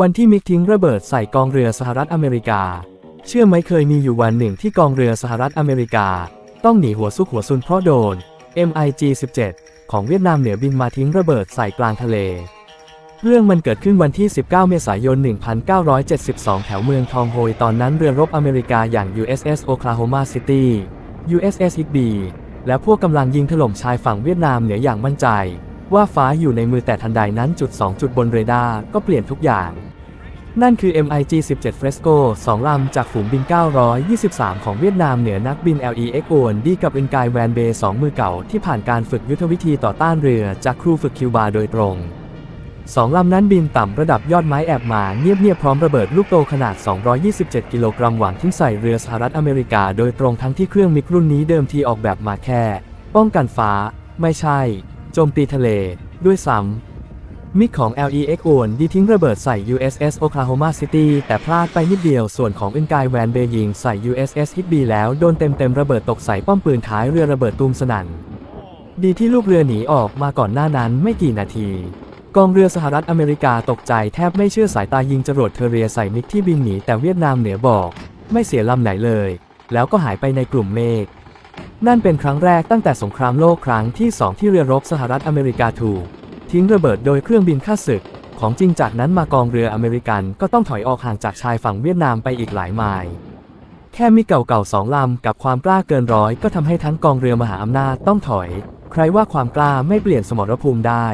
วันที่มิกทิ้งระเบิดใส่กองเรือสหรัฐอเมริกา เชื่อไหมเคยมีอยู่วันหนึ่งที่กองเรือสหรัฐอเมริกา ต้องหนีหัวซุกหัวซุนเพราะโดน MiG 17ของเวียดนามเหนือบินมาทิ้งระเบิดใส่กลางทะเล เรื่องมันเกิดขึ้นวันที่ 19 เมษายน 1972 แถวเมืองทองโฮยตอนนั้นเรือรบอเมริกาอย่าง USS Oklahoma City USS Higby และพวกกำลังยิงถล่มชายฝั่งเวียดนามเหนืออย่างมั่นใจ ว่าฟ้าอยู่ในมือแต่ทันใดนั้นจุด 2 จุดบนเรดาร์ก็เปลี่ยนทุกอย่าง นั่นคือ MiG 17 Fresco 2 ลำจากฝูงบิน 923 ของเวียดนามเหนือนักบิน LEX โอนดีกับอึนกายแวนเบย์2มือเก่าที่ผ่านการฝึกยุทธวิธีต่อต้านเรือจากครูฝึกคิวบาโดยตรงสองลำนั้นบินต่ำระดับยอดไม้แอบมาเงียบๆพร้อมระเบิดลูกโตขนาด 227 กิโลกรัมหวังทิ้งใส่เรือสหรัฐอเมริกาโดยตรงทั้งที่เครื่องมิกรุ่นนี้เดิมทีออกแบบมาแค่ ป้องกันฟ้า ไม่ใช่ โจมตีทะเล ด้วยซ้ำมิกของ LEX โอนดีทิ้งระเบิดใส่ USS Oklahoma City แต่พลาดไปนิดเดียวส่วนของอึนกายแวนเบยิงใส่ USS Higby แล้วโดนเต็มๆระเบิดตกใส่ป้อมปืนท้ายเรือระเบิดตูมสนั่น ดีที่ลูกเรือหนีออกมาก่อนหน้านั้นไม่กี่นาทีกองเรือสหรัฐอเมริกาตกใจแทบไม่เชื่อสายตายิงจรวดเทอร์เรียใส่มิกที่บินหนีแต่เวียดนามเหนือบอก ไม่เสียลำไหนเลย แล้วก็หายไปในกลุ่มเมฆ นั่นเป็นครั้งแรกตั้งแต่สงครามโลกครั้งที่สองที่เรือรบสหรัฐอเมริกาถูกทิ้งระเบิดโดยเครื่องบินข้าศึก ของจริงจากนั้นมากองเรืออเมริกันก็ต้องถอยออกห่างจากชายฝั่งเวียดนามไปอีกหลายไมล์แค่มีเก่าๆสองลำกับความกล้าเกินร้อยก็ทำให้ทั้งกองเรือมหาอำนาจต้องถอย ใครว่าความกล้าไม่เปลี่ยนสมรภูมิได้